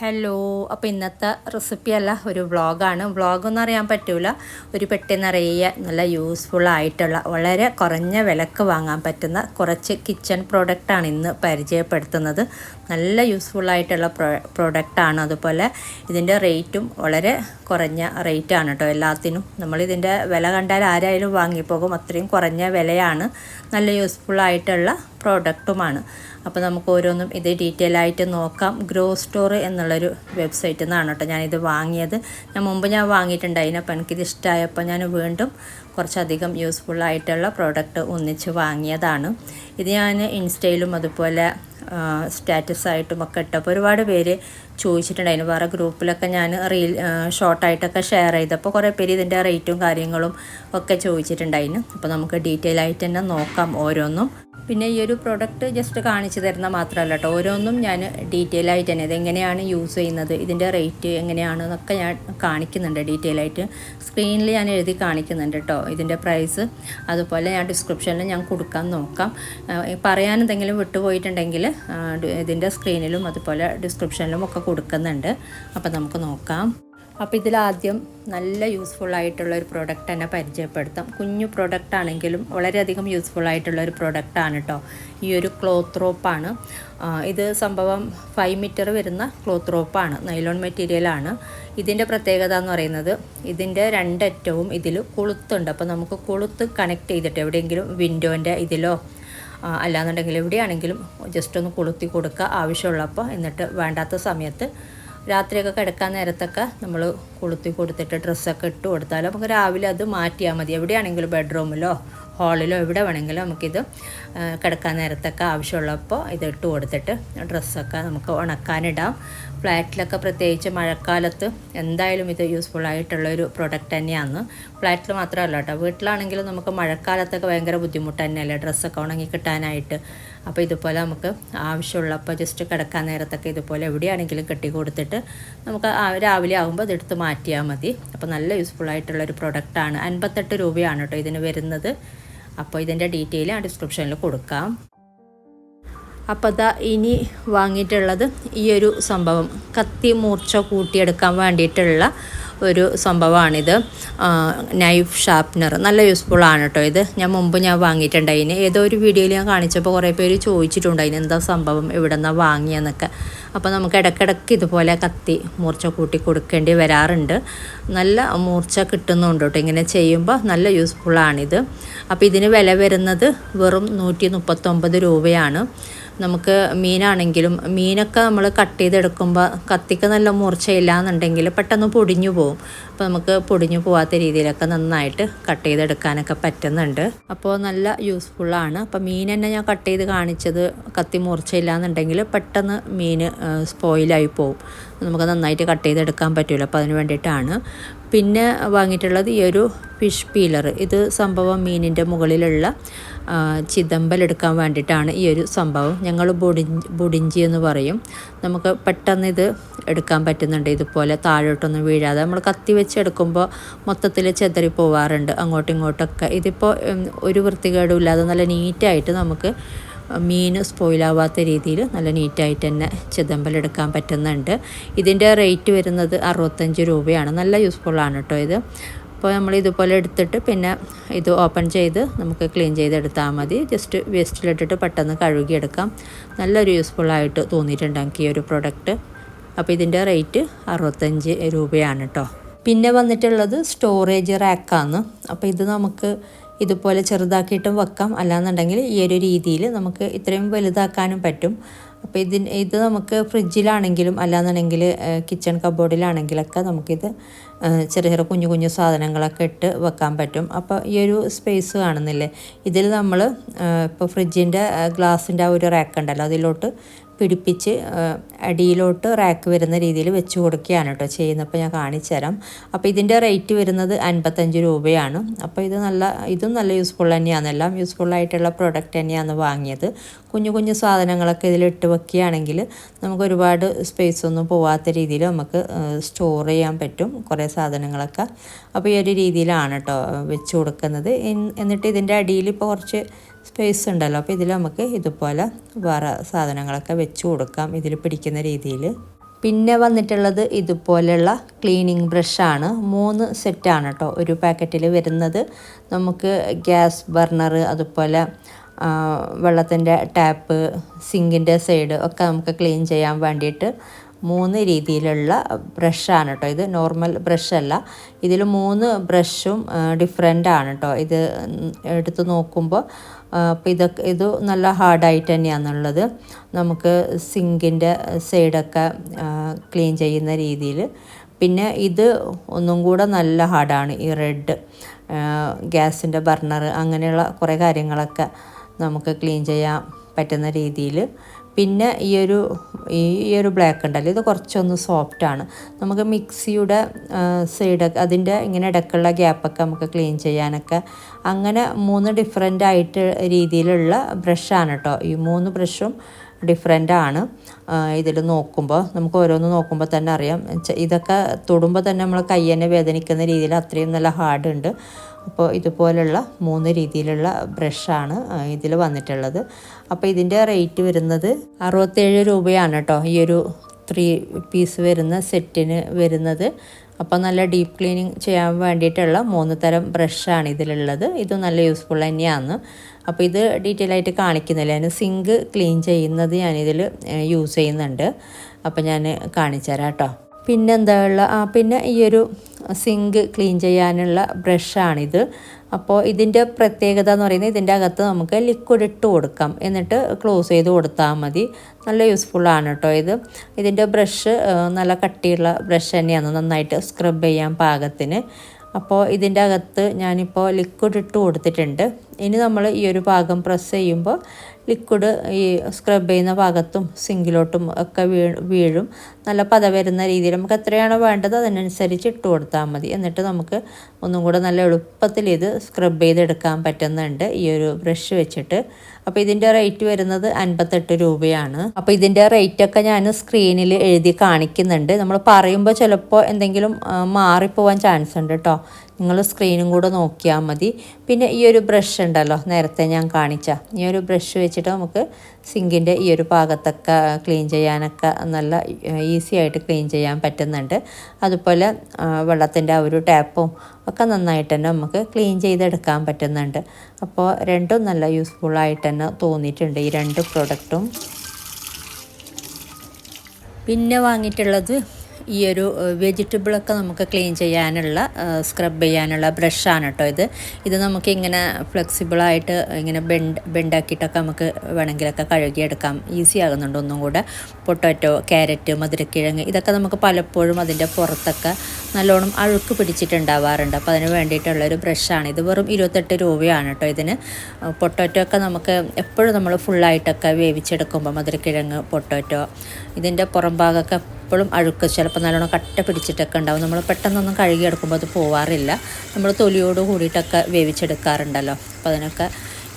Hello അപ്പോൾ ഇന്നത്തെ recipe അല്ല ഒരു വ്ളോഗാണ് വ്ളോഗൊന്നും അറിയാൻ പറ്റൂല. ഒരു പെട്ടി നിറയെ നല്ല യൂസ്ഫുൾ ആയിട്ടുള്ള വളരെ കുറഞ്ഞ വിലക്ക് വാങ്ങാൻ പറ്റുന്ന കുറച്ച് കിച്ചൺ പ്രോഡക്റ്റാണ് ഇന്ന് പരിചയപ്പെടുത്തുന്നത്. നല്ല യൂസ്ഫുൾ ആയിട്ടുള്ള പ്രോ പ്രോഡക്റ്റാണ് അതുപോലെ ഇതിന്റെ റേറ്റും വളരെ കുറഞ്ഞ റേറ്റാണ് കേട്ടോ എല്ലാത്തിനും. നമ്മളിതിന്റെ വില കണ്ടാൽ ആരായാലും വാങ്ങിപ്പോകും. അത്രയും കുറഞ്ഞ വിലയാണ് നല്ല യൂസ്ഫുൾ ആയിട്ടുള്ള പ്രോഡക്റ്റുമാണ് അപ്പോൾ നമുക്ക് ഓരോന്നും ഇത് ഡീറ്റെയിൽ ആയിട്ട് നോക്കാം. ഗ്രോ സ്റ്റോർ എന്നുള്ളൊരു വെബ്സൈറ്റിൽ നിന്നാണ് കേട്ടോ ഞാനിത് വാങ്ങിയത്. ഞാൻ മുമ്പ് ഞാൻ വാങ്ങിയിട്ടുണ്ടായിരുന്നു. അപ്പോൾ എനിക്കിത് ഇഷ്ടമായപ്പോൾ ഞാൻ വീണ്ടും കുറച്ചധികം യൂസ്ഫുൾ ആയിട്ടുള്ള പ്രോഡക്റ്റ് ഒന്നിച്ച് വാങ്ങിയതാണ്. ഇത് ഞാൻ ഇൻസ്റ്റയിലും അതുപോലെ സ്റ്റാറ്റസ് ആയിട്ടും ഒക്കെ ഇട്ടപ്പോൾ ഒരുപാട് പേര് ചോദിച്ചിട്ടുണ്ടായിരുന്നു. വേറെ ഗ്രൂപ്പിലൊക്കെ ഞാൻ റീൽ ഷോർട്ടായിട്ടൊക്കെ ഷെയർ ചെയ്തപ്പോൾ കുറേ പേര് ഇതിന്റെ റേറ്റും കാര്യങ്ങളും ഒക്കെ ചോദിച്ചിട്ടുണ്ടായിരുന്നു. അപ്പോൾ നമുക്ക് ഡീറ്റെയിൽ ആയിട്ട് തന്നെ നോക്കാം ഓരോന്നും. പിന്നെ ഈ ഒരു പ്രൊഡക്റ്റ് ജസ്റ്റ് കാണിച്ചു തരുന്ന മാത്രമല്ല കേട്ടോ ഓരോന്നും ഞാൻ ഡീറ്റെയിൽ ആയിട്ട് തന്നെ. ഇതെങ്ങനെയാണ് യൂസ് ചെയ്യുന്നത് ഇതിന്റെ റേറ്റ് എങ്ങനെയാണ് എന്നൊക്കെ ഞാൻ കാണിക്കുന്നുണ്ട് ഡീറ്റെയിൽ ആയിട്ട്. സ്ക്രീനിൽ ഞാൻ എഴുതി കാണിക്കുന്നുണ്ട് കേട്ടോ ഇതിന്റെ പ്രൈസ് അതുപോലെ ഞാൻ ഡിസ്ക്രിപ്ഷനിൽ ഞാൻ കൊടുക്കാൻ നോക്കാം. പറയാൻ എന്തെങ്കിലും വിട്ടുപോയിട്ടുണ്ടെങ്കിൽ ഇതിന്റെ സ്ക്രീനിലും അതുപോലെ ഡിസ്ക്രിപ്ഷനിലും ഒക്കെ കൊടുക്കുന്നുണ്ട്. അപ്പോൾ നമുക്ക് നോക്കാം. അപ്പോൾ ഇതിലാദ്യം നല്ല യൂസ്ഫുൾ ആയിട്ടുള്ള ഒരു പ്രോഡക്റ്റ് തന്നെ പരിചയപ്പെടുത്താം. കുഞ്ഞു പ്രോഡക്റ്റ് ആണെങ്കിലും വളരെയധികം യൂസ്ഫുൾ ആയിട്ടുള്ള ഒരു പ്രോഡക്റ്റാണ് കേട്ടോ ഈ ഒരു ക്ലോത്ത് റോപ്പാണ് ഇത് സംഭവം ഫൈവ് മീറ്റർ വരുന്ന ക്ലോത്ത് റോപ്പാണ് നൈലോൺ മെറ്റീരിയലാണ് ഇതിന്റെ പ്രത്യേകത എന്ന് പറയുന്നത് ഇതിന്റെ രണ്ടറ്റവും ഇതിൽ കൊളുത്തുണ്ട്. അപ്പോൾ നമുക്ക് കൊളുത്ത് കണക്ട് ചെയ്തിട്ട് എവിടെയെങ്കിലും വിൻഡോന്റെ ഇതിലോ അല്ലാന്നുണ്ടെങ്കിൽ എവിടെയാണെങ്കിലും ജസ്റ്റ് ഒന്ന് കൊളുത്തി കൊടുക്കുക ആവശ്യമുള്ളപ്പോൾ എന്നിട്ട് വേണ്ടാത്ത സമയത്ത് രാത്രിയൊക്കെ കിടക്കാൻ നേരത്തൊക്കെ നമ്മൾ കൊളുത്തി കൊടുത്തിട്ട് ഡ്രസ്സൊക്കെ ഇട്ട് കൊടുത്താൽ നമുക്ക് രാവിലെ അത് മാറ്റിയാൽ മതി. എവിടെയാണെങ്കിലും ബെഡ്റൂമിലോ ഹാളിലോ എവിടെ വേണമെങ്കിലും നമുക്കിത് കിടക്കാൻ നേരത്തൊക്കെ ആവശ്യമുള്ളപ്പോൾ ഇത് ഇട്ട് കൊടുത്തിട്ട് ഡ്രസ്സൊക്കെ നമുക്ക് ഉണക്കാനിടാം. ഫ്ലാറ്റിലൊക്കെ പ്രത്യേകിച്ച് മഴക്കാലത്ത് എന്തായാലും ഇത് യൂസ്ഫുൾ ആയിട്ടുള്ള ഒരു പ്രൊഡക്റ്റ് തന്നെയാണ്. ഫ്ലാറ്റിൽ മാത്രമല്ല കേട്ടോ വീട്ടിലാണെങ്കിലും നമുക്ക് മഴക്കാലത്തൊക്കെ ഭയങ്കര ബുദ്ധിമുട്ട് തന്നെയല്ലേ? ഡ്രസ്സൊക്കെ ഉണങ്ങി കിട്ടാനായിട്ട്. അപ്പോൾ ഇതുപോലെ നമുക്ക് ആവശ്യമുള്ളപ്പോൾ ജസ്റ്റ് കിടക്കാൻ നേരത്തൊക്കെ ഇതുപോലെ എവിടെയാണെങ്കിലും കെട്ടി കൊടുത്തിട്ട് നമുക്ക് രാവിലെ ആകുമ്പോൾ അതെടുത്ത് മാറ്റിയാൽ മതി. അപ്പോൾ നല്ല യൂസ്ഫുൾ ആയിട്ടുള്ള ഒരു പ്രൊഡക്റ്റാണ് അൻപത്തെട്ട് രൂപയാണ് കേട്ടോ ഇതിന് വരുന്നത്. അപ്പോൾ ഇതിന്റെ ഡീറ്റെയിൽ ആ ഡിസ്ക്രിപ്ഷനിൽ കൊടുക്കാം. അപ്പോൾ അതാ ഇനി വാങ്ങിയിട്ടുള്ളത് ഈ ഒരു സംഭവം. കത്തി മൂർച്ച കൂട്ടിയെടുക്കാൻ വേണ്ടിയിട്ടുള്ള ഒരു സംഭവമാണിത്. നൈഫ് ഷാർപ്നർ നല്ല യൂസ്ഫുൾ ആണ് കേട്ടോ ഇത്. ഞാൻ മുമ്പ് ഞാൻ വാങ്ങിയിട്ടുണ്ടായിന്. ഏതോ ഒരു വീഡിയോയിൽ ഞാൻ കാണിച്ചപ്പോൾ കുറേ പേര് ചോദിച്ചിട്ടുണ്ടായിന് എന്താ സംഭവം എവിടെ നിന്നാണ് വാങ്ങിയെന്നൊക്കെ. അപ്പോൾ നമുക്ക് ഇടയ്ക്കിടയ്ക്ക് ഇതുപോലെ കത്തി മൂർച്ച കൂട്ടി കൊടുക്കേണ്ടി വരാറുണ്ട്. നല്ല മൂർച്ച കിട്ടുന്നുണ്ട് കേട്ടോ ഇങ്ങനെ ചെയ്യുമ്പോൾ നല്ല യൂസ്ഫുള്ളാണിത് അപ്പോൾ ഇതിന് വില വരുന്നത് വെറും നൂറ്റി മുപ്പത്തൊമ്പത് രൂപയാണ്. നമുക്ക് മീനാണെങ്കിലും മീനൊക്കെ നമ്മൾ കട്ട് ചെയ്തെടുക്കുമ്പോൾ കത്തിക്ക് നല്ല മൂർച്ചയില്ല എന്നുണ്ടെങ്കിൽ പെട്ടെന്ന് പൊടിഞ്ഞു പോകും അപ്പോൾ നമുക്ക് പൊടിഞ്ഞു പോകാത്ത രീതിയിലൊക്കെ നന്നായിട്ട് കട്ട് ചെയ്തെടുക്കാനൊക്കെ പറ്റുന്നുണ്ട്. അപ്പോൾ നല്ല യൂസ്ഫുള്ളാണ് അപ്പോൾ മീൻ തന്നെ ഞാൻ കട്ട് ചെയ്ത് കാണിച്ചത് കത്തി മൂർച്ചയില്ല എന്നുണ്ടെങ്കിൽ പെട്ടെന്ന് മീൻ സ്പോയിലായി പോകും നമുക്ക് നന്നായിട്ട് കട്ട് ചെയ്തെടുക്കാൻ പറ്റില്ല അപ്പോൾ അതിന് വേണ്ടിയിട്ടാണ്. പിന്നെ വാങ്ങിയിട്ടുള്ളത് ഈ ഒരു ഫിഷ് പീലർ. ഇത് സംഭവം മീനിന്റെ മുകളിലുള്ള ചിതമ്പൽ എടുക്കാൻ വേണ്ടിയിട്ടാണ് ഈ ഒരു സംഭവം. ഞങ്ങൾ ബുഡി ബൊടിഞ്ചി എന്ന് പറയും. നമുക്ക് പെട്ടെന്ന് ഇത് എടുക്കാൻ പറ്റുന്നുണ്ട്. ഇതുപോലെ താഴോട്ടൊന്നും വീഴാതെ നമ്മൾ കത്തി വെച്ച് എടുക്കുമ്പോൾ മൊത്തത്തിൽ ചെതറി പോവാറുണ്ട് അങ്ങോട്ടും ഇങ്ങോട്ടൊക്കെ ഇതിപ്പോൾ ഒരു വൃത്തികേടും ഇല്ലാതെ നല്ല നീറ്റായിട്ട് നമുക്ക് മീൻ സ്പോയിലാവാത്ത രീതിയിൽ നല്ല നീറ്റായിട്ട് തന്നെ ചിതമ്പലെടുക്കാൻ പറ്റുന്നുണ്ട്. ഇതിന്റെ റേറ്റ് വരുന്നത് അറുപത്തഞ്ച് രൂപയാണ്. നല്ല യൂസ്ഫുള്ളാണ് കേട്ടോ ഇത്. അപ്പോൾ നമ്മൾ ഇതുപോലെ എടുത്തിട്ട് പിന്നെ ഇത് ഓപ്പൺ ചെയ്ത് നമുക്ക് ക്ലീൻ ചെയ്തെടുത്താൽ മതി. ജസ്റ്റ് വേസ്റ്റിലിട്ടിട്ട് പെട്ടെന്ന് കഴുകിയെടുക്കാം. നല്ലൊരു യൂസ്ഫുള്ളായിട്ട് തോന്നിയിട്ടുണ്ട് എനിക്ക് ഈ ഒരു പ്രൊഡക്റ്റ് അപ്പോൾ ഇതിന്റെ റേറ്റ് അറുപത്തഞ്ച് രൂപയാണ് കേട്ടോ പിന്നെ വന്നിട്ടുള്ളത് സ്റ്റോറേജ് റാക്കാണ് അപ്പോൾ ഇത് നമുക്ക് ഇതുപോലെ ചെറുതാക്കിയിട്ടും വെക്കാം. അല്ലാന്നുണ്ടെങ്കിൽ ഈ ഒരു രീതിയിൽ നമുക്ക് ഇത്രയും വലുതാക്കാനും പറ്റും. അപ്പോൾ ഇതിന് ഇത് നമുക്ക് ഫ്രിഡ്ജിലാണെങ്കിലും അല്ലാന്നുണ്ടെങ്കിൽ കിച്ചൺ കബോർഡിലാണെങ്കിലൊക്കെ നമുക്കിത് ചെറിയ ചെറിയ കുഞ്ഞു കുഞ്ഞു സാധനങ്ങളൊക്കെ ഇട്ട് വെക്കാൻ പറ്റും. അപ്പോൾ ഈ ഒരു സ്പേസ് കാണുന്നില്ലേ? ഇതിൽ നമ്മൾ ഇപ്പോൾ ഫ്രിഡ്ജിന്റെ ഗ്ലാസിന്റെ ആ ഒരു റാക്ക് ഉണ്ടല്ലോ അതിലോട്ട് പിടിപ്പിച്ച് അടിയിലോട്ട് റാക്ക് വരുന്ന രീതിയിൽ വെച്ച് കൊടുക്കുകയാണ് കേട്ടോ ചെയ്യുന്നത്. അപ്പോൾ ഞാൻ കാണിച്ചു തരാം അപ്പോൾ ഇതിന്റെ റേറ്റ് വരുന്നത് അൻപത്തഞ്ച് രൂപയാണ്. അപ്പോൾ ഇത് നല്ല ഇതും നല്ല യൂസ്ഫുൾ തന്നെയാണ്. എല്ലാം യൂസ്ഫുൾ ആയിട്ടുള്ള പ്രോഡക്റ്റ് തന്നെയാണ് വാങ്ങിയത്. കുഞ്ഞു കുഞ്ഞു സാധനങ്ങളൊക്കെ ഇതിലിട്ട് വെക്കുകയാണെങ്കിൽ നമുക്ക് ഒരുപാട് സ്പേസ് ഒന്നും പോവാത്ത രീതിയിൽ നമുക്ക് സ്റ്റോർ ചെയ്യാൻ പറ്റും കുറേ സാധനങ്ങളൊക്കെ. അപ്പോൾ ഈ ഒരു രീതിയിലാണ് കേട്ടോ വെച്ച് കൊടുക്കുന്നത്. എന്നിട്ട് ഇതിന്റെ അടിയിൽ ഇപ്പോൾ കുറച്ച് സ്പേസ് ഉണ്ടല്ലോ. അപ്പോൾ ഇതിൽ നമുക്ക് ഇതുപോലെ വേറെ സാധനങ്ങളൊക്കെ വെച്ച് കൊടുക്കാം ഇതിൽ പിടിക്കുന്ന രീതിയിൽ പിന്നെ വന്നിട്ടുള്ളത് ഇതുപോലെയുള്ള ക്ലീനിങ് ബ്രഷാണ് മൂന്ന് സെറ്റാണ് കേട്ടോ ഒരു പാക്കറ്റിൽ വരുന്നത്. നമുക്ക് ഗ്യാസ് ബർണർ അതുപോലെ വെള്ളത്തിന്റെ ടാപ്പ് സിങ്കിന്റെ സൈഡ് ഒക്കെ നമുക്ക് ക്ലീൻ ചെയ്യാൻ വേണ്ടിയിട്ട് മൂന്ന് രീതിയിലുള്ള ബ്രഷാണ് കേട്ടോ ഇത് നോർമൽ ബ്രഷല്ല ഇതിൽ മൂന്ന് ബ്രഷും ഡിഫറെന്റ് ആണ് കേട്ടോ ഇത് എടുത്ത് നോക്കുമ്പോൾ അപ്പോൾ ഇതൊക്കെ ഇത് നല്ല ഹാർഡായിട്ട് തന്നെയാണുള്ളത് നമുക്ക് സിങ്കിന്റെ സൈഡൊക്കെ ക്ലീൻ ചെയ്യുന്ന രീതിയിൽ. പിന്നെ ഇത് ഒന്നും കൂടെ നല്ല ഹാർഡാണ് ഈ റെഡ് ഗ്യാസിന്റെ ബർണർ അങ്ങനെയുള്ള കുറേ കാര്യങ്ങളൊക്കെ നമുക്ക് ക്ലീൻ ചെയ്യാൻ പറ്റുന്ന രീതിയിൽ പിന്നെ ഈ ഒരു ഈ ഒരു ബ്ലാക്ക് ഉണ്ടല്ലോ ഇത് കുറച്ചൊന്ന് സോഫ്റ്റാണ് നമുക്ക് മിക്സിയുടെ സൈഡ് അതിന്റെ ഇങ്ങനെ ഇടയ്ക്കുള്ള ഗ്യാപ്പൊക്കെ നമുക്ക് ക്ലീൻ ചെയ്യാനൊക്കെ അങ്ങനെ മൂന്ന് ഡിഫറെന്റ് ആയിട്ട് രീതിയിലുള്ള ബ്രഷാണ് കേട്ടോ ഈ മൂന്ന് ബ്രഷും ഡിഫറെന്റ് ആണ്. ഇതിൽ നോക്കുമ്പോൾ നമുക്ക് ഓരോന്ന് നോക്കുമ്പോൾ തന്നെ അറിയാം. ഇതൊക്കെ തൊടുമ്പോൾ തന്നെ നമ്മൾ കൈ വേദനിക്കുന്ന രീതിയിൽ അത്രയും നല്ല ഹാർഡ് ഉണ്ട്. അപ്പോൾ ഇതുപോലുള്ള മൂന്ന് രീതിയിലുള്ള ബ്രഷാണ് ഇതിൽ വന്നിട്ടുള്ളത്. അപ്പോൾ ഇതിന്റെ റേറ്റ് വരുന്നത് അറുപത്തേഴ് രൂപയാണ് കേട്ടോ. ഈ ഒരു ത്രീ പീസ് വരുന്ന സെറ്റിന് വരുന്നത്. അപ്പോൾ നല്ല ഡീപ്പ് ക്ലീനിങ് ചെയ്യാൻ വേണ്ടിയിട്ടുള്ള മൂന്ന് തരം ബ്രഷാണ് ഇതിലുള്ളത്. ഇത് നല്ല യൂസ്ഫുൾ തന്നെയാണ്. അപ്പോൾ ഇത് ഡീറ്റെയിൽ ആയിട്ട് കാണിക്കുന്നില്ല. ഞാൻ സിങ്ക് ക്ലീൻ ചെയ്യുന്നത് ഞാനിതിൽ യൂസ് ചെയ്യുന്നുണ്ട്. അപ്പോൾ ഞാൻ കാണിച്ചു തരാം കേട്ടോ. പിന്നെ എന്താ ഉള്ള ആ പിന്നെ ഈ ഒരു സിങ്ക് ക്ലീൻ ചെയ്യാനുള്ള ബ്രഷാണിത്. അപ്പോൾ ഇതിന്റെ പ്രത്യേകത എന്ന് പറയുന്നത് ഇതിന്റെ അകത്ത് നമുക്ക് ലിക്വിഡ് ഇട്ട് കൊടുക്കാം. എന്നിട്ട് ക്ലോസ് ചെയ്ത് കൊടുത്താൽ മതി. നല്ല യൂസ്ഫുള്ളാണ് കേട്ടോ ഇത്. ഇതിന്റെ ബ്രഷ് നല്ല കട്ടിയുള്ള ബ്രഷ് തന്നെയാണ് നന്നായിട്ട് സ്ക്രബ് ചെയ്യാൻ പാകത്തിന്. അപ്പോൾ ഇതിന്റെ അകത്ത് ഞാനിപ്പോൾ ലിക്വിഡ് ഇട്ട് കൊടുത്തിട്ടുണ്ട്. ഇനി നമ്മൾ ഈ ഒരു ഭാഗം പ്രസ് ചെയ്യുമ്പോൾ ലിക്വിഡ് ഈ സ്ക്രബ് ചെയ്യുന്ന ഭാഗത്തും സിങ്കിലോട്ടും ഒക്കെ വീ വീഴും. നല്ല പത വരുന്ന രീതിയിൽ നമുക്ക് എത്രയാണോ വേണ്ടത് അതിനനുസരിച്ച് ഇട്ട് കൊടുത്താൽ മതി. എന്നിട്ട് നമുക്ക് ഒന്നും കൂടെ നല്ല എളുപ്പത്തിൽ ഇത് സ്ക്രബ് ചെയ്തെടുക്കാൻ പറ്റുന്നുണ്ട്. ഈ ഒരു ബ്രഷ് വെച്ചിട്ട്. അപ്പോൾ ഇതിന്റെ റേറ്റ് വരുന്നത് അൻപത്തെട്ട് രൂപയാണ്. അപ്പോൾ ഇതിന്റെ റേറ്റൊക്കെ ഞാൻ സ്ക്രീനിൽ എഴുതി കാണിക്കുന്നുണ്ട്. നമ്മൾ പറയുമ്പോൾ ചിലപ്പോൾ എന്തെങ്കിലും മാറിപ്പോവാൻ ചാൻസ് ഉണ്ട് കേട്ടോ നിങ്ങൾ സ്ക്രീനും കൂടെ നോക്കിയാൽ മതി. പിന്നെ ഈ ഒരു ബ്രഷ് ഉണ്ടല്ലോ നേരത്തെ ഞാൻ കാണിച്ച. ഈ ഒരു ബ്രഷ് വെച്ചിട്ട് നമുക്ക് സിങ്കിന്റെ ഈ ഒരു ഭാഗത്തൊക്കെ ക്ലീൻ ചെയ്യാനൊക്കെ നല്ല ഈസി ആയിട്ട് ക്ലീൻ ചെയ്യാൻ പറ്റുന്നുണ്ട്. അതുപോലെ വെള്ളത്തിന്റെ ആ ഒരു ടാപ്പും ഒക്കെ നന്നായിട്ട് തന്നെ നമുക്ക് ക്ലീൻ ചെയ്തെടുക്കാൻ പറ്റുന്നുണ്ട്. അപ്പോൾ രണ്ടും നല്ല ആയിട്ട് തന്നെ തോന്നിയിട്ടുണ്ട് ഈ രണ്ട് പ്രൊഡക്റ്റും പിന്നെ വാങ്ങിയിട്ടുള്ളത് ഈ ഒരു വെജിറ്റബിളൊക്കെ നമുക്ക് ക്ലീൻ ചെയ്യാനുള്ള സ്ക്രബ് ചെയ്യാനുള്ള ബ്രഷാണ് കേട്ടോ ഇത്. ഇത് നമുക്ക് ഇങ്ങനെ ഫ്ലെക്സിബിളായിട്ട് ഇങ്ങനെ ബെൻഡ് ബെൻഡാക്കിയിട്ടൊക്കെ നമുക്ക് വേണമെങ്കിലൊക്കെ കഴുകിയെടുക്കാം. ഈസി ആകുന്നുണ്ട് ഒന്നും കൂടെ. പൊട്ടാറ്റോ ക്യാരറ്റ് മധുരക്കിഴങ്ങ് ഇതൊക്കെ നമുക്ക് പലപ്പോഴും അതിന്റെ പുറത്തൊക്കെ നല്ലോണം അഴുക്ക് പിടിച്ചിട്ടുണ്ടാവാറുണ്ട്. അപ്പോൾ അതിന് വേണ്ടിയിട്ടുള്ളൊരു ബ്രഷാണ്. ഇത് വെറും ഇരുപത്തെട്ട് രൂപയാണ് കേട്ടോ ഇതിന്. പൊട്ടാറ്റോ ഒക്കെ നമുക്ക് എപ്പോഴും നമ്മൾ ഫുള്ളായിട്ടൊക്കെ വേവിച്ചെടുക്കുമ്പോൾ മധുരക്കിഴങ്ങ് പൊട്ടാറ്റോ ഇതിന്റെ പുറം ഭാഗമൊക്കെ എപ്പോഴും അഴുക്ക് ചിലപ്പോൾ നല്ലോണം കട്ട പിടിച്ചിട്ടൊക്കെ ഉണ്ടാവും. നമ്മൾ പെട്ടെന്നൊന്നും കഴുകിയെടുക്കുമ്പോൾ അത് പോവാറില്ല. നമ്മൾ തൊലിയോട് കൂടിയിട്ടൊക്കെ വേവിച്ചെടുക്കാറുണ്ടല്ലോ. അപ്പോൾ അതിനൊക്കെ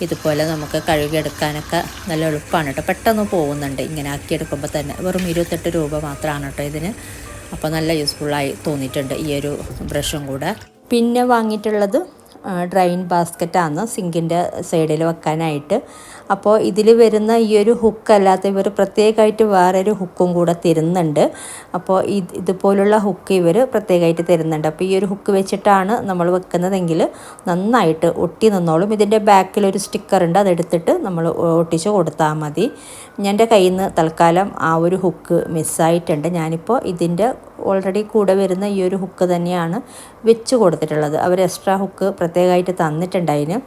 ഇതുപോലെ നമുക്ക് കഴുകിയെടുക്കാനൊക്കെ നല്ല എളുപ്പമാണ് കേട്ടോ. പെട്ടെന്ന് പോകുന്നുണ്ട് ഇങ്ങനെ ആക്കിയെടുക്കുമ്പോൾ തന്നെ. വെറും ഇരുപത്തെട്ട് രൂപ മാത്രമാണ് കേട്ടോ ഇതിന്. അപ്പോൾ നല്ല യൂസ്ഫുള്ളായി തോന്നിയിട്ടുണ്ട് ഈ ഒരു ബ്രഷും കൂടെ. പിന്നെ വാങ്ങിയിട്ടുള്ളത് ഡ്രൈൻ ബാസ്ക്കറ്റാണ് സിങ്കിന്റെ സൈഡിൽ വെക്കാനായിട്ട്. അപ്പോൾ ഇതിൽ വരുന്ന ഈ ഒരു ഹുക്കല്ലാത്ത ഇവർ പ്രത്യേകമായിട്ട് വേറൊരു ഹുക്കും കൂടെ തരുന്നുണ്ട്. അപ്പോൾ ഇത് ഇതുപോലുള്ള ഹുക്ക് ഇവർ പ്രത്യേകമായിട്ട് തരുന്നുണ്ട്. അപ്പോൾ ഈ ഒരു ഹുക്ക് വെച്ചിട്ടാണ് നമ്മൾ വെക്കുന്നതെങ്കിൽ നന്നായിട്ട് ഒട്ടി നിന്നോളും. ഇതിന്റെ ബാക്കിൽ ഒരു സ്റ്റിക്കർ ഉണ്ട് അതെടുത്തിട്ട് നമ്മൾ ഒട്ടിച്ച് കൊടുത്താൽ മതി. എന്റെ കയ്യിൽ നിന്ന് തൽക്കാലം ആ ഒരു ഹുക്ക് മിസ്സായിട്ടുണ്ട് ഞാനിപ്പോൾ ഇതിന്റെ ഓൾറെഡി കൂടെ വരുന്ന ഈ ഒരു ഹുക്ക് തന്നെയാണ് വെച്ച് കൊടുത്തിട്ടുള്ളത്. അവർ എക്സ്ട്രാ ഹുക്ക് പ്രത്യേകമായിട്ട് തന്നിട്ടുണ്ടായിന്.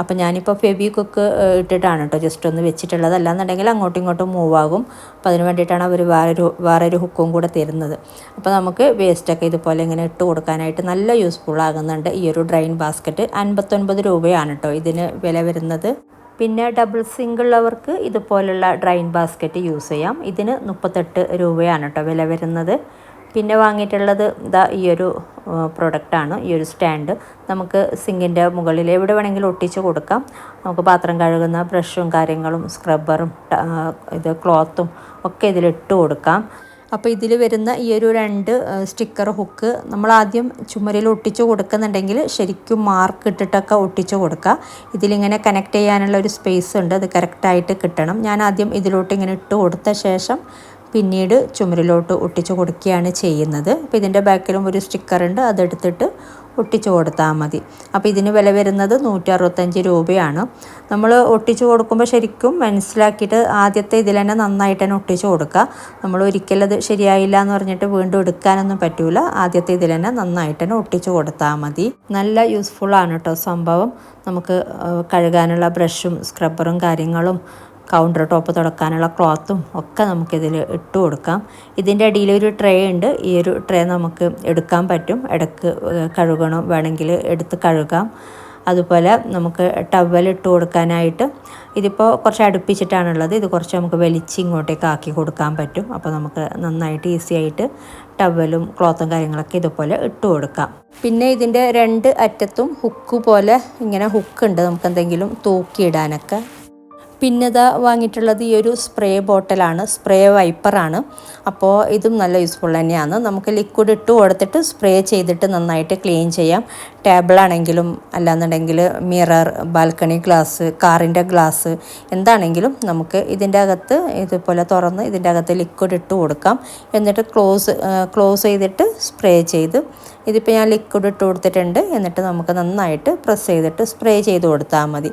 അപ്പം ഞാനിപ്പോൾ ഫെബിക്കൊക്കെ ഇട്ടിട്ടാണ് കേട്ടോ ജസ്റ്റ് ഒന്ന് വെച്ചിട്ടുള്ളത്. അല്ലാന്നുണ്ടെങ്കിൽ അങ്ങോട്ടും ഇങ്ങോട്ടും മൂവ് ആകും. അപ്പോൾ അതിന് വേണ്ടിയിട്ടാണ് അവർ വേറൊരു വേറൊരു ഹുക്കും കൂടെ തരുന്നത്. അപ്പോൾ നമുക്ക് വേസ്റ്റൊക്കെ ഇതുപോലെ ഇങ്ങനെ ഇട്ട് കൊടുക്കാനായിട്ട് നല്ല യൂസ്ഫുൾ ആകുന്നുണ്ട് ഈ ഒരു ഡ്രൈൻ ബാസ്ക്കറ്റ് അൻപത്തൊൻപത് രൂപയാണ് കേട്ടോ ഇതിന് വില വരുന്നത്. പിന്നെ ഡബിൾ സിംഗിൾ ഉള്ളവർക്ക് ഇതുപോലുള്ള ഡ്രൈൻ ബാസ്ക്കറ്റ് യൂസ് ചെയ്യാം. ഇതിന് മുപ്പത്തെട്ട് രൂപയാണ് കേട്ടോ വില വരുന്നത്. പിന്നെ വാങ്ങിയിട്ടുള്ളത് ഇതാ ഈ ഒരു പ്രൊഡക്റ്റാണ് ഈ ഒരു സ്റ്റാൻഡ് നമുക്ക് സിങ്കിന്റെ മുകളിൽ എവിടെ വേണമെങ്കിലും ഒട്ടിച്ച് കൊടുക്കാം. നമുക്ക് പാത്രം കഴുകുന്ന ബ്രഷും കാര്യങ്ങളും സ്ക്രബ്ബറും ഇത് ക്ലോത്തും ഒക്കെ ഇതിലിട്ട് കൊടുക്കാം. അപ്പോൾ ഇതിൽ വരുന്ന ഈ ഒരു രണ്ട് സ്റ്റിക്കർ ഹുക്ക് നമ്മൾ ആദ്യം ചുമരിൽ ഒട്ടിച്ച് കൊടുക്കുന്നുണ്ടെങ്കിൽ ശരിക്കും മാർക്ക് ഇട്ടിട്ടൊക്കെ ഒട്ടിച്ചു കൊടുക്കുക. ഇതിലിങ്ങനെ കണക്ട് ചെയ്യാനുള്ള ഒരു സ്പേസ് ഉണ്ട്. അത് കറക്റ്റായിട്ട് കിട്ടണം. ഞാൻ ആദ്യം ഇതിലോട്ട് ഇങ്ങനെ ഇട്ട് കൊടുത്ത ശേഷം പിന്നീട് ചുമരിലോട്ട് ഒട്ടിച്ചു കൊടുക്കുകയാണ് ചെയ്യുന്നത്. അപ്പോൾ ഇതിന്റെ ബാക്കിലും ഒരു സ്റ്റിക്കർ ഉണ്ട്. അതെടുത്തിട്ട് ഒട്ടിച്ചു കൊടുത്താൽ മതി. അപ്പോൾ ഇതിന് വില വരുന്നത് നൂറ്റി അറുപത്തഞ്ച് രൂപയാണ്. നമ്മൾ ഒട്ടിച്ചു കൊടുക്കുമ്പോൾ ശരിക്കും മനസ്സിലാക്കിയിട്ട് ആദ്യത്തെ ഇതിൽ തന്നെ നന്നായിട്ട് തന്നെ ഒട്ടിച്ചു കൊടുക്കുക. നമ്മൾ ഒരിക്കലും അത് ശരിയായില്ല എന്ന് പറഞ്ഞിട്ട് വീണ്ടും എടുക്കാനൊന്നും പറ്റൂല. ആദ്യത്തെ ഇതിൽ തന്നെ നന്നായിട്ട് തന്നെ ഒട്ടിച്ചു കൊടുത്താൽ മതി. നല്ല യൂസ്ഫുള്ളാണ് കേട്ടോ സംഭവം. നമുക്ക് കഴുകാനുള്ള ബ്രഷും സ്ക്രബ്ബറും കാര്യങ്ങളും കൗണ്ടർ ടോപ്പ് തുടക്കാനുള്ള ക്ലോത്തും ഒക്കെ നമുക്കിതിൽ ഇട്ട് കൊടുക്കാം. ഇതിന്റെ അടിയിൽ ഒരു ട്രേ ഉണ്ട്. ഈ ഒരു ട്രേ നമുക്ക് എടുക്കാൻ പറ്റും. ഇടയ്ക്ക് കഴുകണം. വേണമെങ്കിൽ എടുത്ത് കഴുകാം. അതുപോലെ നമുക്ക് ടവൽ ഇട്ട് കൊടുക്കാനായിട്ട് ഇതിപ്പോൾ കുറച്ച് അടുപ്പിച്ചിട്ടാണുള്ളത്. ഇത് കുറച്ച് നമുക്ക് വലിച്ച് ഇങ്ങോട്ടേക്ക് ആക്കി കൊടുക്കാൻ പറ്റും. അപ്പോൾ നമുക്ക് നന്നായിട്ട് ഈസി ആയിട്ട് ടവലും ക്ലോത്തും കാര്യങ്ങളൊക്കെ ഇതുപോലെ ഇട്ട് കൊടുക്കാം. പിന്നെ ഇതിന്റെ രണ്ട് അറ്റത്തും ഹുക്ക് പോലെ ഇങ്ങനെ ഹുക്ക് ഉണ്ട്. നമുക്ക് എന്തെങ്കിലും തൂക്കിയിടാനൊക്കെ. പിന്നെ ഇതാ വാങ്ങിയിട്ടുള്ളത് ഈ ഒരു സ്പ്രേ ബോട്ടിലാണ്. സ്പ്രേ വൈപ്പറാണ് അപ്പോൾ ഇതും നല്ല യൂസ്ഫുൾ തന്നെയാണ്. നമുക്ക് ലിക്വിഡ് ഇട്ട് കൊടുത്തിട്ട് സ്പ്രേ ചെയ്തിട്ട് നന്നായിട്ട് ക്ലീൻ ചെയ്യാം. ടേബിളാണെങ്കിലും അല്ലാന്നുണ്ടെങ്കിൽ മിറർ ബാൽക്കണി ഗ്ലാസ് കാറിന്റെ ഗ്ലാസ് എന്താണെങ്കിലും നമുക്ക് ഇതിന്റെ അകത്ത് ഇതുപോലെ തുറന്ന് ഇതിന്റെ അകത്ത് ലിക്വിഡ് ഇട്ട് കൊടുക്കാം. എന്നിട്ട് ക്ലോസ് ക്ലോസ് ചെയ്തിട്ട് സ്പ്രേ ചെയ്ത് ഇതിപ്പോൾ ഞാൻ ലിക്വിഡ് ഇട്ട് കൊടുത്തിട്ടുണ്ട്. എന്നിട്ട് നമുക്ക് നന്നായിട്ട് പ്രസ് ചെയ്തിട്ട് സ്പ്രേ ചെയ്ത് കൊടുത്താൽ മതി.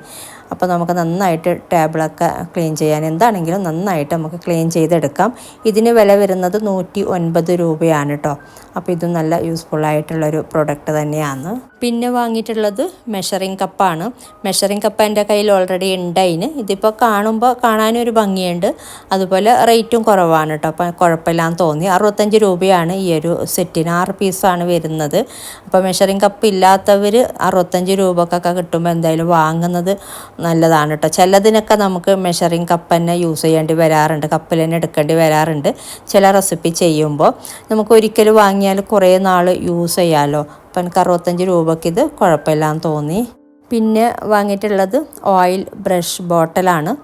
അപ്പോൾ നമുക്ക് നന്നായിട്ട് ടേബിളൊക്കെ ക്ലീൻ ചെയ്യാൻ എന്താണെങ്കിലും നന്നായിട്ട് നമുക്ക് ക്ലീൻ ചെയ്തെടുക്കാം. ഇതിന് വില വരുന്നത് നൂറ്റി ഒൻപത് രൂപയാണ് കേട്ടോ. അപ്പോൾ ഇതും നല്ല യൂസ്ഫുൾ ആയിട്ടുള്ളൊരു പ്രൊഡക്റ്റ് തന്നെയാണ്. പിന്നെ വാങ്ങിയിട്ടുള്ളത് മെഷറിങ് കപ്പാണ് മെഷറിങ് കപ്പ് എന്റെ കയ്യിൽ ഓൾറെഡി ഉണ്ട് ഉണ്ടായിന് ഇതിപ്പോൾ കാണുമ്പോൾ കാണാനും ഒരു ഭംഗിയുണ്ട്. അതുപോലെ റേറ്റും കുറവാണ് കേട്ടോ. അപ്പോൾ കുഴപ്പമില്ലാന്ന് തോന്നി. അറുപത്തഞ്ച് രൂപയാണ് ഈ ഒരു സെറ്റിന് ആറ് പീസാണ് വരുന്നത്. അപ്പോൾ മെഷറിങ് കപ്പ് ഇല്ലാത്തവർ അറുപത്തഞ്ച് രൂപക്കൊക്കെ കിട്ടുമ്പോൾ എന്തായാലും വാങ്ങുന്നത് നല്ലതാണ് കേട്ടോ. ചിലതിനൊക്കെ നമുക്ക് മെഷറിങ് കപ്പ് തന്നെ യൂസ് ചെയ്യേണ്ടി വരാറുണ്ട്. കപ്പിൽ തന്നെ എടുക്കേണ്ടി വരാറുണ്ട്. ചില റെസിപ്പി ചെയ്യുമ്പോൾ നമുക്ക് ഒരിക്കൽ വാങ്ങിയാൽ കുറേ നാൾ യൂസ് ചെയ്യാമല്ലോ അപ്പം എനിക്ക് അറുപത്തഞ്ച് രൂപയ്ക്ക് ഇത് കുഴപ്പമില്ലാന്ന് തോന്നി. പിന്നെ വാങ്ങിയിട്ടുള്ളത് ഓയിൽ ബ്രഷ് ബോട്ടലാണ്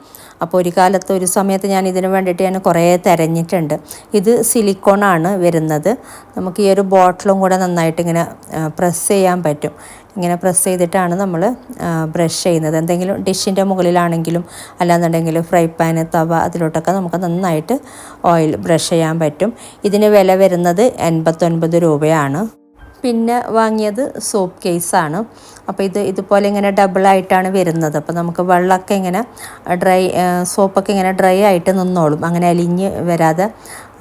അപ്പോൾ ഒരു കാലത്ത് ഒരു സമയത്ത് ഞാൻ ഇതിന് വേണ്ടിയിട്ട് ഞാൻ കുറേ തിരഞ്ഞിട്ടുണ്ട്. ഇത് സിലിക്കോണാണ് വരുന്നത്. നമുക്ക് ഈ ഒരു ബോട്ടിലും കൂടെ നന്നായിട്ട് ഇങ്ങനെ പ്രസ് ചെയ്യാൻ പറ്റും. ഇങ്ങനെ പ്രസ് ചെയ്തിട്ടാണ് നമ്മൾ ബ്രഷ് ചെയ്യുന്നത്. എന്തെങ്കിലും ഡിഷിന്റെ മുകളിലാണെങ്കിലും അല്ലാന്നുണ്ടെങ്കിൽ ഫ്രൈ പാന് തവ അതിലോട്ടൊക്കെ നമുക്ക് നന്നായിട്ട് ഓയിൽ ബ്രഷ് ചെയ്യാൻ പറ്റും. ഇതിന് വില വരുന്നത് എൺപത്തൊൻപത് രൂപയാണ്. പിന്നെ വാങ്ങിയത് സോപ്പ് കേസാണ്. അപ്പോൾ ഇത് ഇതുപോലെ ഇങ്ങനെ ഡബിളായിട്ടാണ് വരുന്നത്. അപ്പോൾ നമുക്ക് വെള്ളമൊക്കെ ഇങ്ങനെ ഡ്രൈ സോപ്പൊക്കെ ഇങ്ങനെ ഡ്രൈ ആയിട്ട് നിന്നോളും. അങ്ങനെ അലിഞ്ഞ് വരാതെ.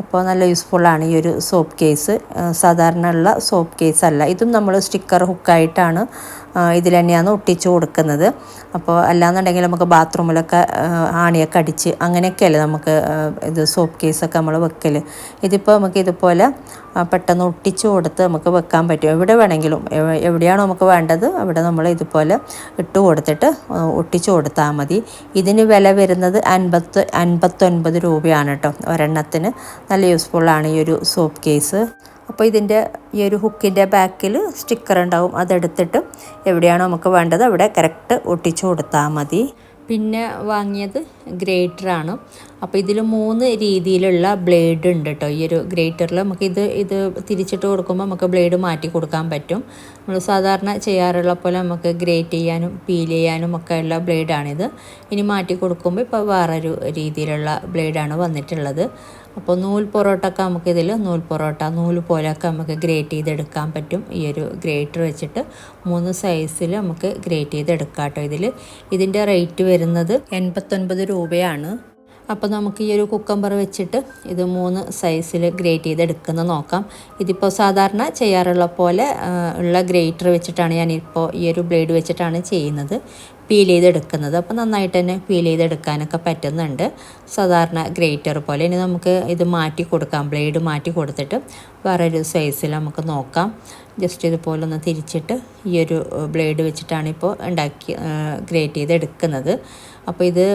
അപ്പോൾ നല്ല യൂസ്ഫുള്ളാണ് ഈ ഒരു സോപ്പ് കേസ്. സാധാരണ ഉള്ള സോപ്പ് കേസ് അല്ല ഇതും നമ്മൾ സ്റ്റിക്കർ ഹുക്കായിട്ടാണ് ഇതിൽ തന്നെയാണ് ഒട്ടിച്ച് കൊടുക്കുന്നത്. അപ്പോൾ അല്ലാന്നുണ്ടെങ്കിൽ നമുക്ക് ബാത്റൂമിലൊക്കെ ആണിയൊക്കെ അടിച്ച് അങ്ങനെയൊക്കെയല്ലേ നമുക്ക് ഇത് സോപ്പ് കേസൊക്കെ നമ്മൾ വെക്കൽ. ഇതിപ്പോൾ നമുക്ക് ഇതുപോലെ പെട്ടെന്ന് ഒട്ടിച്ചു കൊടുത്ത് നമുക്ക് വെക്കാൻ പറ്റും. എവിടെ വേണമെങ്കിലും എവിടെയാണോ നമുക്ക് വേണ്ടത് അവിടെ നമ്മൾ ഇതുപോലെ ഇട്ട് കൊടുത്തിട്ട് ഒട്ടിച്ച് കൊടുത്താൽ മതി. ഇതിന് വില വരുന്നത് അൻപത്ത് അൻപത്തൊൻപത് രൂപയാണ് കേട്ടോ. ഒരെണ്ണത്തിന്. നല്ല യൂസ്ഫുള്ളാണ് ഈ ഒരു സോപ്പ് കേസ്. അപ്പോൾ ഇതിന്റെ ഈ ഒരു ഹുക്കിന്റെ ബാക്കിൽ സ്റ്റിക്കർ ഉണ്ടാവും. അതെടുത്തിട്ട് എവിടെയാണോ നമുക്ക് വേണ്ടത് അവിടെ കറക്റ്റ് ഒട്ടിച്ചു കൊടുത്താൽ മതി. പിന്നെ വാങ്ങിയത് ഗ്രേറ്ററാണ് അപ്പോൾ ഇതിൽ മൂന്ന് രീതിയിലുള്ള ബ്ലേഡ് ഉണ്ട് കേട്ടോ. ഈ ഒരു ഗ്രേറ്ററിൽ നമുക്ക് ഇത് ഇത് തിരിച്ചിട്ട് കൊടുക്കുമ്പോൾ നമുക്ക് ബ്ലേഡ് മാറ്റി കൊടുക്കാൻ പറ്റും. നമ്മൾ സാധാരണ ചെയ്യാറുള്ള പോലെ നമുക്ക് ഗ്രേറ്റ് ചെയ്യാനും പീൽ ചെയ്യാനും ഒക്കെ ഉള്ള ബ്ലേഡാണിത്. ഇനി മാറ്റി കൊടുക്കുമ്പോൾ ഇപ്പോൾ വേറൊരു രീതിയിലുള്ള ബ്ലേഡാണ് വന്നിട്ടുള്ളത്. അപ്പോൾ നൂൽ പൊറോട്ട ഒക്കെ നമുക്ക് നമുക്കിതിൽ നൂൽ പൊറോട്ട നൂൽ പോലെയൊക്കെ നമുക്ക് ഗ്രേറ്റ് ചെയ്തെടുക്കാൻ പറ്റും. ഈ ഒരു ഗ്രേറ്റർ വെച്ചിട്ട് മൂന്ന് സൈസിൽ നമുക്ക് ഗ്രേറ്റ് ചെയ്തെടുക്കാം കേട്ടോ ഇതിൽ. ഇതിന്റെ റേറ്റ് വരുന്നത് എൺപത്തൊൻപത് രൂപയാണ്. അപ്പോൾ നമുക്ക് ഈ ഒരു കുക്കമ്പർ വെച്ചിട്ട് ഇത് മൂന്ന് സൈസിൽ ഗ്രേറ്റ് ചെയ്തെടുക്കുന്നത് നോക്കാം. ഇതിപ്പോൾ സാധാരണ ചെയ്യാറുള്ള പോലെ ഉള്ള ഗ്രേറ്റർ വെച്ചിട്ടാണ് ഞാനിപ്പോൾ ഈ ഒരു ബ്ലേഡ് വെച്ചിട്ടാണ് ചെയ്യുന്നത്. പീൽ ചെയ്തെടുക്കുന്നത്. അപ്പോൾ നന്നായിട്ട് തന്നെ പീൽ ചെയ്തെടുക്കാനൊക്കെ പറ്റുന്നുണ്ട്. സാധാരണ ഗ്രേറ്റർ പോലെ. ഇനി നമുക്ക് ഇത് മാറ്റി കൊടുക്കാം. ബ്ലേഡ് മാറ്റി കൊടുത്തിട്ട് വേറൊരു സൈസിൽ നമുക്ക് നോക്കാം. ജസ്റ്റ് ഇതുപോലെ ഒന്ന് തിരിച്ചിട്ട് ഈ ഒരു ബ്ലേഡ് വെച്ചിട്ടാണ് ഇപ്പോൾ ഉണ്ടാക്കി ഗ്രേറ്റ് ചെയ്തെടുക്കുന്നത്. അപ്പോൾ ഇത്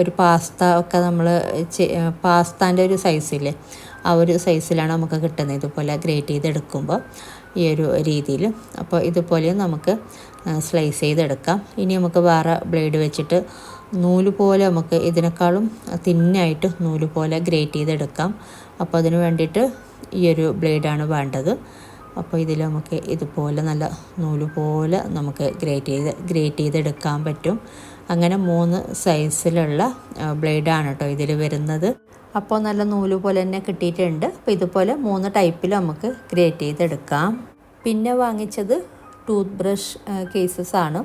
ഒരു പാസ്ത ഒക്കെ നമ്മൾ പാസ്താന്റെ ഒരു സൈസില്ലേ ആ ഒരു സൈസിലാണ് നമുക്ക് കിട്ടുന്നത് ഇതുപോലെ ഗ്രേറ്റ് ചെയ്തെടുക്കുമ്പോൾ ഈ ഒരു രീതിയിൽ. അപ്പോൾ ഇതുപോലെ നമുക്ക് സ്ലൈസ് ചെയ്തെടുക്കാം. ഇനി നമുക്ക് വേറെ ബ്ലേഡ് വെച്ചിട്ട് നൂൽ പോലെ നമുക്ക് ഇതിനേക്കാളും തിന്നായിട്ട് നൂൽ പോലെ ഗ്രേറ്റ് ചെയ്തെടുക്കാം. അപ്പോൾ അതിന് വേണ്ടിയിട്ട് ഈ ഒരു ബ്ലേഡാണ് വേണ്ടത്. അപ്പോൾ ഇതിൽ നമുക്ക് ഇതുപോലെ നല്ല നൂൽ പോലെ നമുക്ക് ഗ്രേറ്റ് ചെയ്ത് ഗ്രേറ്റ് ചെയ്തെടുക്കാൻ പറ്റും. അങ്ങനെ മൂന്ന് സൈസിലുള്ള ബ്ലേഡാണ് കേട്ടോ ഇതിൽ വരുന്നത്. അപ്പോൾ നല്ല നൂൽ പോലെ തന്നെ കിട്ടിയിട്ടുണ്ട്. അപ്പോൾ ഇതുപോലെ മൂന്ന് ടൈപ്പിൽ നമുക്ക് ക്രിയേറ്റ് ചെയ്തെടുക്കാം. പിന്നെ വാങ്ങിച്ചത് ടൂത്ത് ബ്രഷ് കേസസ് ആണ്.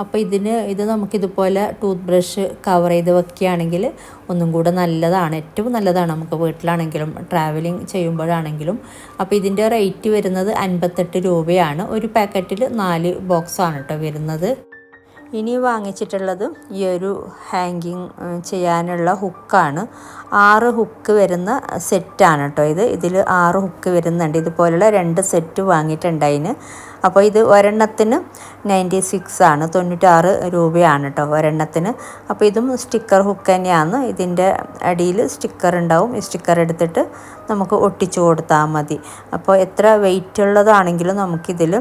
അപ്പോൾ ഇതിന് ഇത് നമുക്കിതുപോലെ ടൂത്ത് ബ്രഷ് കവർ ചെയ്ത് വെക്കുകയാണെങ്കിൽ ഒന്നും കൂടെ നല്ലതാണ്. ഏറ്റവും നല്ലതാണ് നമുക്ക് വീട്ടിലാണെങ്കിലും ട്രാവലിംഗ് ചെയ്യുമ്പോഴാണെങ്കിലും. അപ്പോൾ ഇതിന്റെ റേറ്റ് വരുന്നത് അൻപത്തെട്ട് രൂപയാണ്. ഒരു പാക്കറ്റിൽ നാല് ബോക്സാണ് കേട്ടോ വരുന്നത്. ഇനി വാങ്ങിച്ചിട്ടുള്ളത് ഈ ഒരു ഹാങ്കിങ് ചെയ്യാനുള്ള ഹുക്കാണ് ആറ് ഹുക്ക് വരുന്ന സെറ്റാണ് കേട്ടോ ഇത്. ഇതിൽ ആറ് ഹുക്ക് വരുന്നുണ്ട്. ഇതുപോലുള്ള രണ്ട് സെറ്റ് വാങ്ങിയിട്ടുണ്ട് അതിന്. അപ്പോൾ ഇത് ഒരെണ്ണത്തിന് നയന്റി സിക്സ് ആണ് തൊണ്ണൂറ്റാറ് രൂപയാണ് കേട്ടോ ഒരെണ്ണത്തിന്. അപ്പോൾ ഇതും സ്റ്റിക്കർ ഹുക്ക് തന്നെയാണ്. ഇതിന്റെ അടിയിൽ സ്റ്റിക്കർ ഉണ്ടാവും. ഈ സ്റ്റിക്കർ എടുത്തിട്ട് നമുക്ക് ഒട്ടിച്ചു കൊടുത്താൽ മതി. അപ്പോൾ എത്ര വെയിറ്റ് ഉള്ളതാണെങ്കിലും നമുക്കിതിൽ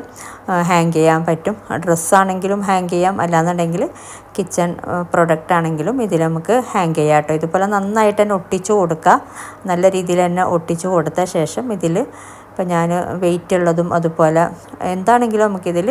ഹാങ് ചെയ്യാൻ പറ്റും. ഡ്രസ്സാണെങ്കിലും ഹാങ് ചെയ്യാം. അല്ലാന്നുണ്ടെങ്കിൽ കിച്ചൺ പ്രൊഡക്റ്റ് ആണെങ്കിലും ഇതിൽ നമുക്ക് ഹാങ് ചെയ്യാം കേട്ടോ ഇതുപോലെ നന്നായിട്ട് തന്നെ ഒട്ടിച്ചു കൊടുക്കുക നല്ല രീതിയിൽ തന്നെ ഒട്ടിച്ചു കൊടുത്ത ശേഷം ഇതിൽ ഇപ്പം ഞാൻ വെയിറ്റ് ഉള്ളതും അതുപോലെ എന്താണെങ്കിലും നമുക്കിതിൽ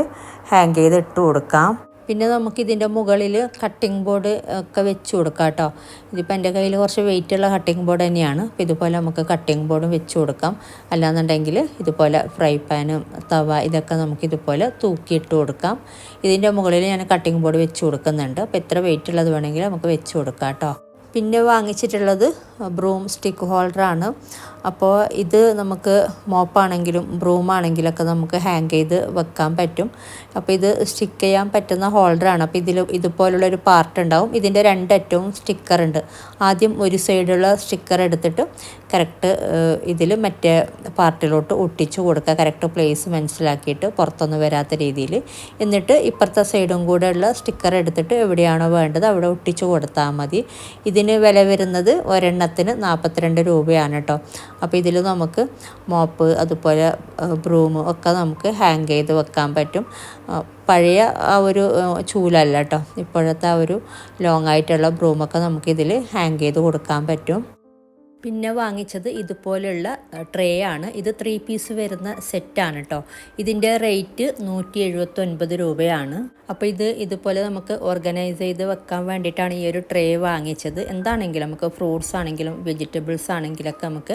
ഹാങ് ചെയ്ത് ഇട്ട് കൊടുക്കാം. പിന്നെ നമുക്കിതിന്റെ മുകളിൽ കട്ടിംഗ് ബോർഡ് ഒക്കെ വെച്ച് കൊടുക്കാം കേട്ടോ. ഇതിപ്പോൾ എന്റെ കയ്യിൽ കുറച്ച് വെയിറ്റ് ഉള്ള കട്ടിംഗ് ബോർഡ് തന്നെയാണ്. അപ്പോൾ ഇതുപോലെ നമുക്ക് കട്ടിംഗ് ബോർഡും വെച്ച് കൊടുക്കാം. അല്ലാന്നുണ്ടെങ്കിൽ ഇതുപോലെ ഫ്രൈ പാനും തവ ഇതൊക്കെ നമുക്ക് ഇതുപോലെ തൂക്കിയിട്ട് കൊടുക്കാം. ഇതിന്റെ മുകളിൽ ഞാൻ കട്ടിംഗ് ബോർഡ് വെച്ച് കൊടുക്കുന്നുണ്ട്. അപ്പോൾ എത്ര വെയിറ്റ് ഉള്ളത് വേണമെങ്കിൽ നമുക്ക് വെച്ച് കൊടുക്കാം കേട്ടോ. പിന്നെ വാങ്ങിച്ചിട്ടുള്ളത് ബ്രൂം സ്റ്റിക്ക് ഹോൾഡറാണ് അപ്പോൾ ഇത് നമുക്ക് മോപ്പാണെങ്കിലും ബ്രൂമാണെങ്കിലൊക്കെ നമുക്ക് ഹാങ് ചെയ്ത് വെക്കാൻ പറ്റും. അപ്പോൾ ഇത് സ്റ്റിക്ക് ചെയ്യാൻ പറ്റുന്ന ഹോൾഡറാണ് അപ്പോൾ ഇതിൽ ഇതുപോലുള്ളൊരു പാർട്ട് ഉണ്ടാവും. ഇതിന്റെ രണ്ടറ്റവും സ്റ്റിക്കർ ഉണ്ട്. ആദ്യം ഒരു സൈഡുള്ള സ്റ്റിക്കർ എടുത്തിട്ട് കറക്റ്റ് ഇതിൽ മറ്റേ പാർട്ടിലോട്ട് ഒട്ടിച്ചു കൊടുക്കുക. കറക്റ്റ് പ്ലേസ് മനസ്സിലാക്കിയിട്ട് പുറത്തൊന്നും വരാത്ത രീതിയിൽ. എന്നിട്ട് ഇപ്പുറത്തെ സൈഡും കൂടെ ഉള്ള സ്റ്റിക്കർ എടുത്തിട്ട് എവിടെയാണോ വേണ്ടത് അവിടെ ഒട്ടിച്ചു കൊടുത്താൽ മതി. ഇതിന് വില വരുന്നത് ഒരെണ്ണത്തിന് നാൽപ്പത്തിരണ്ട് രൂപയാണ് കേട്ടോ. അപ്പോൾ ഇതിൽ നമുക്ക് മോപ്പ് അതുപോലെ ബ്രൂമ് ഒക്കെ നമുക്ക് ഹാങ് ചെയ്ത് വെക്കാൻ പറ്റും. പഴയ ആ ഒരു ചൂലല്ല കേട്ടോ ഇപ്പോഴത്തെ ആ ഒരു ലോങ് ആയിട്ടുള്ള ബ്രൂമൊക്കെ നമുക്കിതിൽ ഹാങ് ചെയ്ത് കൊടുക്കാൻ പറ്റും. പിന്നെ വാങ്ങിച്ചത് ഇതുപോലെയുള്ള ട്രേ ആണ്. ഇത് ത്രീ പീസ് വരുന്ന സെറ്റാണ് കേട്ടോ ഇതിന്റെ റേറ്റ് നൂറ്റി എഴുപത്തൊൻപത് രൂപയാണ്. അപ്പോൾ ഇത് ഇതുപോലെ നമുക്ക് ഓർഗനൈസ് ചെയ്ത് വെക്കാൻ വേണ്ടിയിട്ടാണ് ഈ ഒരു ട്രേ വാങ്ങിച്ചത്. എന്താണെങ്കിലും നമുക്ക് ഫ്രൂട്ട്സ് ആണെങ്കിലും വെജിറ്റബിൾസ് ആണെങ്കിലൊക്കെ നമുക്ക്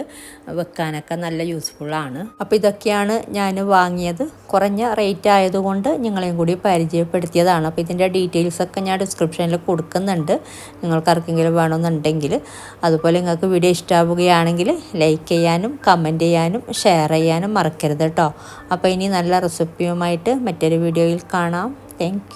വെക്കാനൊക്കെ നല്ല യൂസ്ഫുള്ളാണ് അപ്പോൾ ഇതൊക്കെയാണ് ഞാൻ വാങ്ങിയത്. കുറഞ്ഞ റേറ്റ് ആയതുകൊണ്ട് നിങ്ങളെയും കൂടി പരിചയപ്പെടുത്തിയതാണ്. അപ്പോൾ ഇതിന്റെ ഡീറ്റെയിൽസൊക്കെ ഞാൻ ഡിസ്ക്രിപ്ഷനിൽ കൊടുക്കുന്നുണ്ട്. നിങ്ങൾക്ക് ആർക്കെങ്കിലും വേണമെന്നുണ്ടെങ്കിൽ. അതുപോലെ നിങ്ങൾക്ക് വീഡിയോ ഇഷ്ടമാവുകയാണെങ്കിൽ ലൈക്ക് ചെയ്യാനും കമന്റ് ചെയ്യാനും ഷെയർ ചെയ്യാനും മറക്കരുത് കേട്ടോ അപ്പോൾ ഇനി നല്ല റെസിപ്പിയുമായിട്ട് മറ്റൊരു വീഡിയോയിൽ കാണാം. താങ്ക്